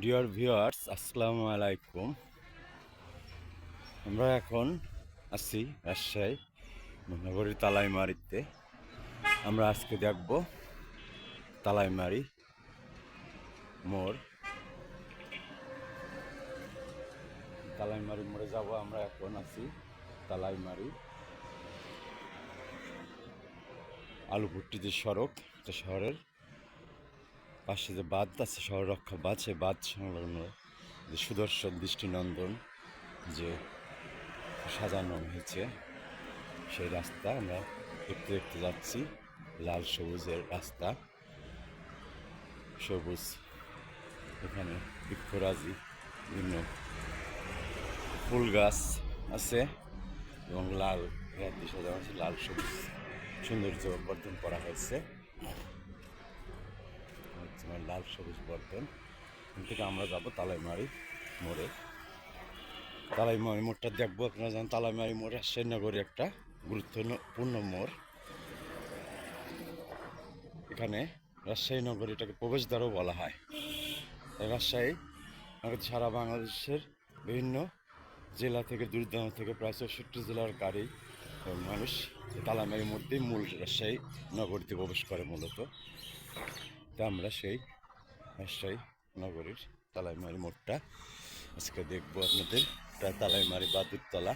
Dear viewers আসসালামু আলাইকুম। আমরা এখন আছি রাজশাহী নগরীর তালাইমারিতে। আমরা আজকে দেখব তালাইমারি মোড়। তালাইমারি মোড়ে যাব আমরা এখন আছি তালাইমারি। আলুপুট্টি যে সড়ক শহরের পাশে যে বাঁধ আছে শহর রক্ষা বাঁধ, সেই বাঁধ সংলগ্ন যে সুদর্শন দৃষ্টিনন্দন যে সাজানো হয়েছে, সেই রাস্তা আমরা দেখতে দেখতে যাচ্ছি। লাল সবুজের রাস্তা। সবুজ। এখানে বৃক্ষরাজি, বিভিন্ন ফুল গাছ আছে এবং লাল সাজানো আছে, লাল সবুজ সৌন্দর্য বর্ধন করা হয়েছে। আমার লাল সবুজ বর্ধন। এখান থেকে আমরা যাব তালাইমারি মোড়ে। তালাইমারি মোড়টা দেখব আপনারা জানেন, তালাইমারি মোড় রাজশাহী নগরী একটা গুরুত্বপূর্ণ মোড়। এখানে রাজশাহী নগরীটাকে প্রবেশদ্বারও বলা হয়। রাজশাহী সারা বাংলাদেশের বিভিন্ন জেলা থেকে দূরদূরান্ত থেকে প্রায় চৌষট্টি জেলার গাড়ি মানুষ তালামারি মধ্যেই মূল রাজশাহী নগরীতে প্রবেশ করে মূলত। তা আমরা সেই রাজশাহী নগরীর তালাইমারি মোড়টা। আজকে দেখব আপনাদের প্রায় তালাইমারি বাদুরতলা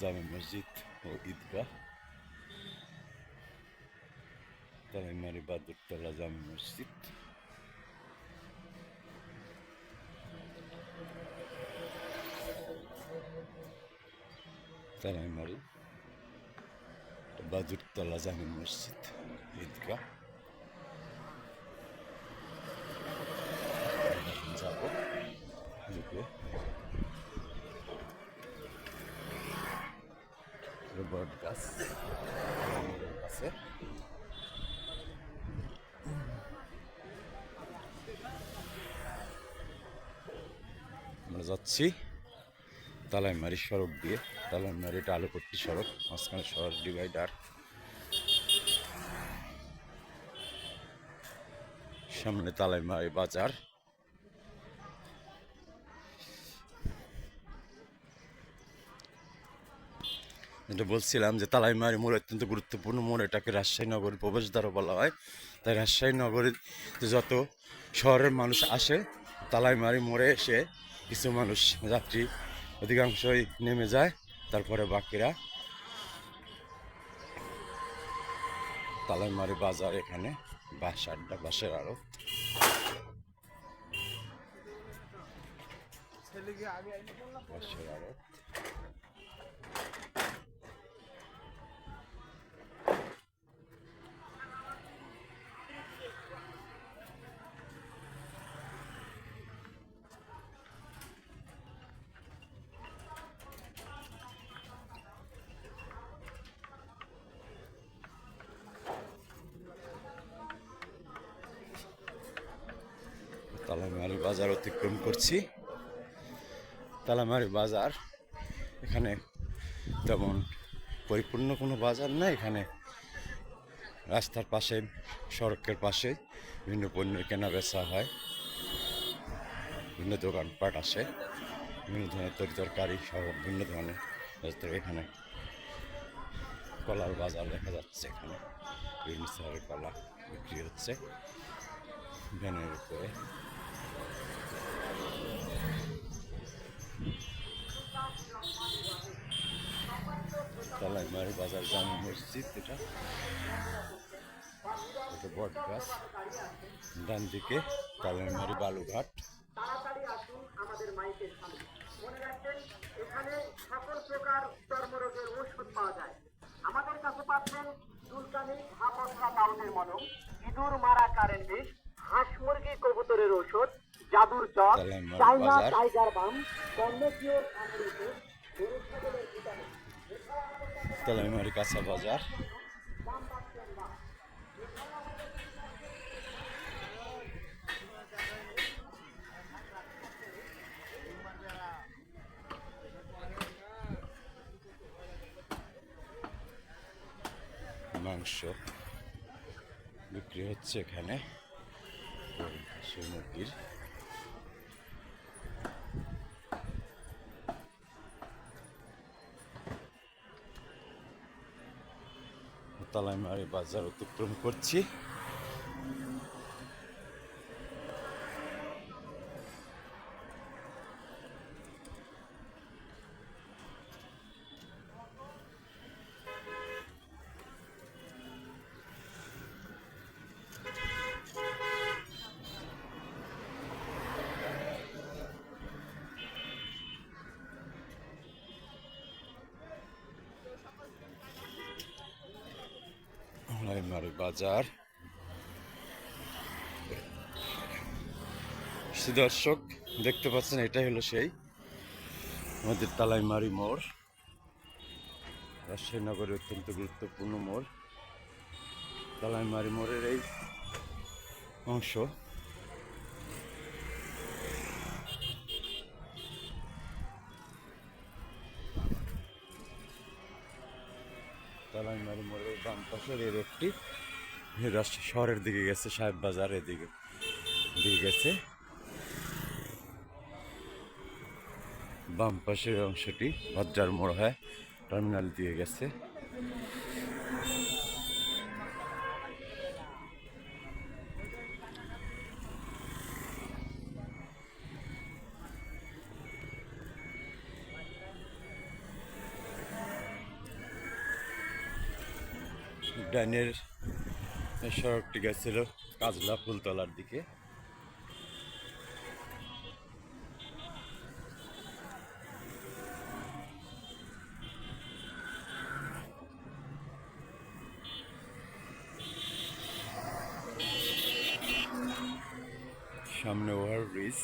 জামে মসজিদ ও ঈদগাহ। তালাইমারি বাদুরতলা জামে মসজিদ। তালাইমারি বাদুরতলা জামে মসজিদ, ঈদগাহ এখন যাব ঢুকে বট গাছ আছে আমরা যাচ্ছি তালাইমারি সড়ক দিয়ে। তালাইমারি এটা আলুপট্টি সড়ক, মাঝখানে সড়ক ডিভাইডার। সামনে তালাইমারি বাজার। যেটা বলছিলাম যে তালাইমারি মোড় অত্যন্ত গুরুত্বপূর্ণ মোড়, এটাকে রাজশাহী নগরীর প্রবেশদ্বারও বলা হয়। তাই রাজশাহী নগরীতে যত শহরের মানুষ আসে তালাইমারি মোড়ে এসে কিছু মানুষ, যাত্রী অধিকাংশই নেমে যায়, তারপরে বাকিরা তালাইমারি বাজার এখানে, বাস আড্ডা, বাসের আরও। বাসের আরও। বাজার অতিক্রম করছি। তালামারি বাজার। এখানে তেমন পরিপূর্ণ কোনো বাজার না এখানে রাস্তার পাশে, সড়কের পাশে বিভিন্ন পণ্যের কেনা বেচা হয়। বিভিন্ন দোকানপাট আসে। বিভিন্ন ধরনের তরি তরকারি সহ বিভিন্ন ধরনের এখানে কলার বাজার দেখা যাচ্ছে এখানে। বিভিন্ন কলা বিক্রি হচ্ছে। ভ্যানের উপরে। তালাইমারি বাজার জামা মসজিদ, এটা। এটা বট গাছ। ডান দিকে বালুঘাট এখানে সকল প্রকার ঔষধ পাওয়া যায়। আমাদের কাছে পাচ্ছেন ইঁদুর মারা কারেন্ট হাঁস মুরগি কবুতরের ঔষধ জাদুর chalk China. Tiger Balm vitamin Talaimari কাঁচা বাজার। মাংস বিক্রি হচ্ছে এখানে। সেই মুরগির তালাইমারি বাজার অতিক্রম করছি। তালাইমারি বাজার। দর্শক, দেখতে পাচ্ছেন, এটাই হলো সেই আমাদের তালাইমারি মোড়। রাজশাহী নগরের অত্যন্ত গুরুত্বপূর্ণ মোড়। তালাইমারি মোড়ের এই অংশ। তালাইমারি মোড়ের বাম পাশের এই রোডটি শহরের দিকে গেছে, সাহেব বাজার এদিকে দিকে গেছে। বাম পাশের অংশটি ভদ্রার মোড় হয়, টার্মিনাল দিয়ে গেছে। ডাইনের সড়কটি গেছিল কাজলা ফুলতলার দিকে। সামনে ওভার ব্রিজ।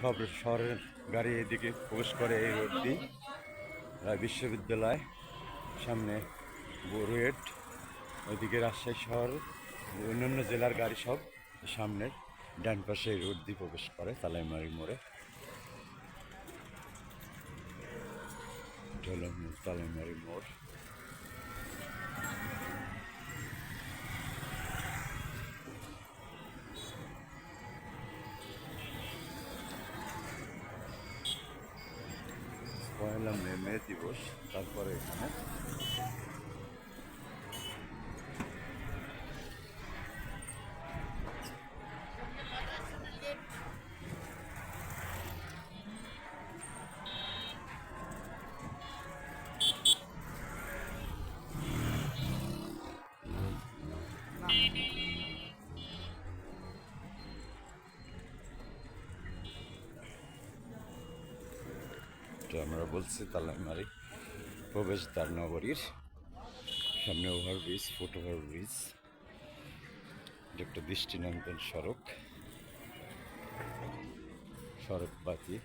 সব শহরের গাড়ি এদিকে প্রবেশ করে এই রোডটি। বিশ্ববিদ্যালয়। সামনে বড়ুয়েট ওইদিকে রাজশাহী শহর, অন্যান্য জেলার গাড়ি সব সামনের ডান পাশে রোড দিয়ে প্রবেশ করে তালাইমারি মোড়ে। তালাইমারি মোড়। পয়লা মে মে দিবস, তারপরে এখানে এটা আমরা বলছি তালাইমারি প্রবেশদ্বার নগরীর সামনে over bridge, foot over bridge. এটা একটা দৃষ্টিনন্দন সড়ক। সড়ক বাতি।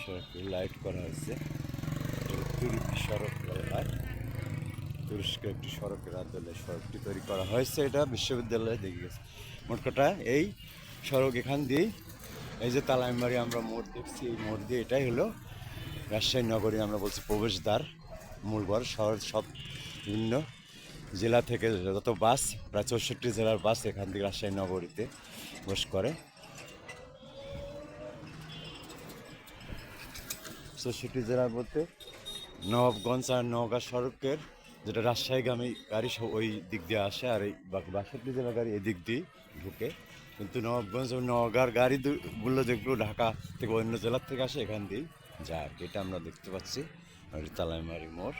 সড়কে লাইট করা হয়েছে। সড়ক বলা হয়। তুরস্ক একটি সড়কের আদলে সড়কটি তৈরি করা হয়েছে এটা বিশ্ববিদ্যালয়ে দেখে গেছে। মোট কথা, এই সড়ক এখান দিয়েই এই যে তালাইমারি আমরা মোড় দেখছি, এই মোড় দিয়ে এটাই হলো রাজশাহী নগরী, আমরা বলছি প্রবেশদ্বার মূলবর শহর সব বিভিন্ন জেলা থেকে যত বাস, প্রায় চৌষট্টি জেলার বাস এখান থেকে রাজশাহী নগরীতে বস করে। চৌষট্টি জেলার বলতে নবাবগঞ্জ আর নওগাঁ সড়কের যেটা রাজশাহীগামী গাড়ি ওই দিক দিয়ে আসে আর এই বাকি বাষট্টি জেলার গাড়ি এদিক দিয়ে ঢুকে। কিন্তু নবাবগঞ্জ ও নওগাঁর গাড়িগুলো যেগুলো ঢাকা থেকে অন্য জেলার থেকে আসে, এখান দিয়েই যায় এটা আমরা দেখতে পাচ্ছি। তালাইমারি মোড়।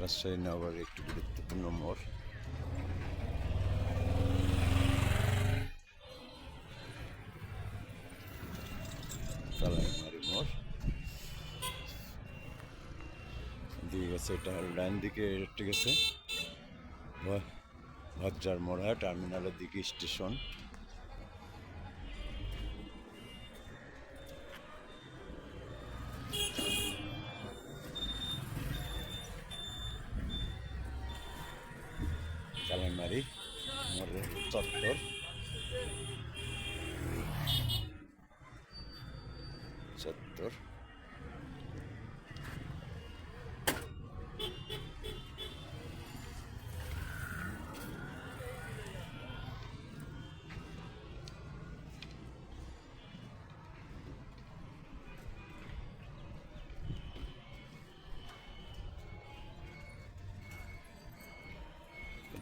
রাজশাহী নগরের একটি গুরুত্বপূর্ণ মোড়। তালাইমারি মোড় দিয়ে গেছে এটা ডান দিকে একটু গেছে। ভদ্রার মোড়া টার্মিনালের দিকে স্টেশন। মোড়ের চত্বর। চত্বর।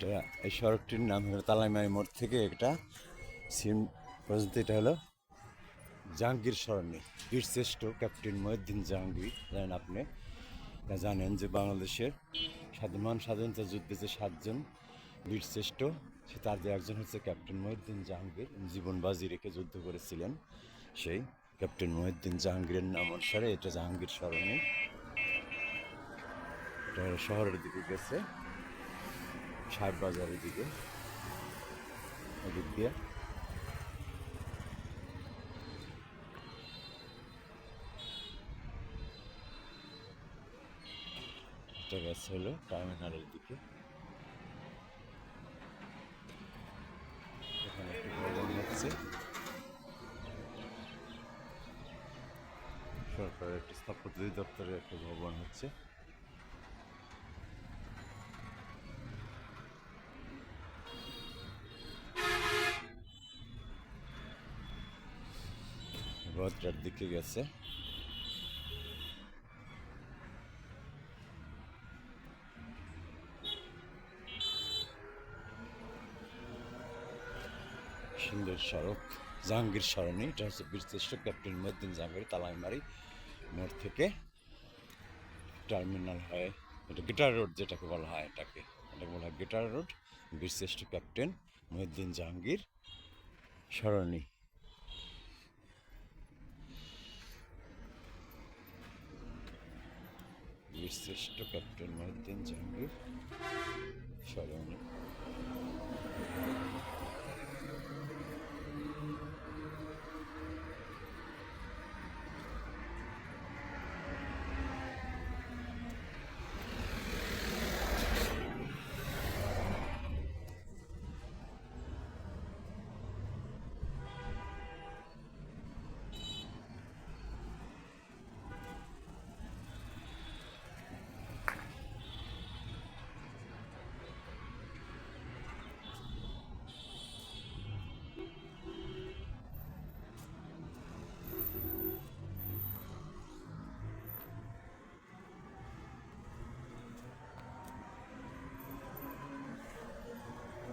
এটা, এই সড়কটির নাম হলো তালাইমারি মোড় থেকে এটা সিম পর্যন্ত এটা হলো জাহাঙ্গীর সরণি। বীরশ্রেষ্ঠ ক্যাপ্টেন মহিউদ্দিন জাহাঙ্গীর, জানেন আপনি? তা জানেন যে বাংলাদেশের স্বাধীন স্বাধীনতা যুদ্ধে যে সাতজন বীরশ্রেষ্ঠ সে তাদের একজন হচ্ছে ক্যাপ্টেন মহিউদ্দিন জাহাঙ্গীর। জীবন বাজি রেখে যুদ্ধ করেছিলেন সেই ক্যাপ্টেন মহিউদ্দিন জাহাঙ্গীরের নাম অনুসারে এটা জাহাঙ্গীর সরণি। এটা শহরের দিকে গেছে। সাহেব বাজারের দিকে ওদিক দিয়ে। এটা গেছে হলো টার্মিনালের দিকে। এখানে একটি হচ্ছে। সরকারের একটি স্থাপত্য দপ্তরের একটা ভবন হচ্ছে। রথটার দিকে গেছে। সুন্দর সড়ক, জাহাঙ্গীর সরণি, এটা হচ্ছে বীরশ্রেষ্ঠ ক্যাপ্টেন মহিউদ্দিন জাহাঙ্গীর তালাইমারি মোড় থেকে টার্মিনাল হয়, এটা গিটার রোড যেটাকে বলা হয় এটাকে এটাকে বলা হয় গিটার রোড বীরশ্রেষ্ঠ ক্যাপ্টেন মহিউদ্দিন জাহাঙ্গীর সরণি। বীরশ্রেষ্ঠ ক্যাপ্টেন মহিউদ্দিন জাহাঙ্গীর। সরণি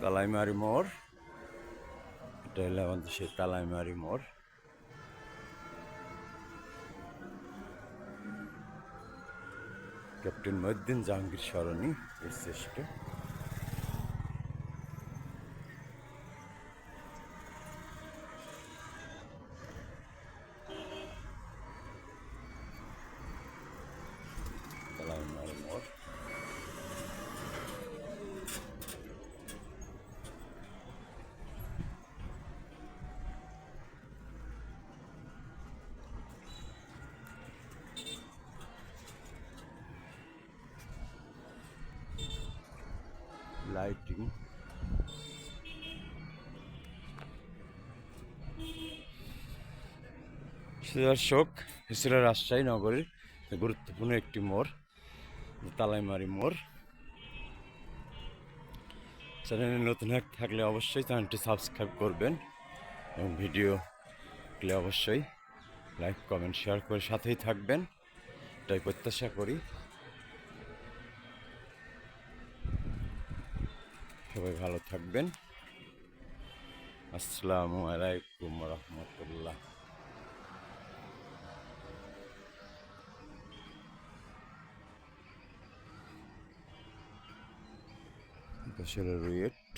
তালাইমারি মোড়। এটা হলো আমাদের সেই তালাইমারি মোড়। ক্যাপ্টেন মহিউদ্দিন জাহাঙ্গীর সরণি এর শ্রেষ্ঠ তালাইমারি মোড় লাইটিং দর্শক হিসেবে রাজশাহী নগরীর গুরুত্বপূর্ণ একটি মোড়, তালাইমারি মোড়। চ্যানেলে নতুন থাকলে অবশ্যই চ্যানেলটি সাবস্ক্রাইব করবেন এবং ভিডিও ভিডিওগুলি অবশ্যই লাইক, কমেন্ট, শেয়ার করে সাথেই থাকবেন। এটাই প্রত্যাশা করি। সবাই ভালো থাকবেন। আসসালামু আলাইকুম রহমতুল্লাহ। দেশের রুয়েট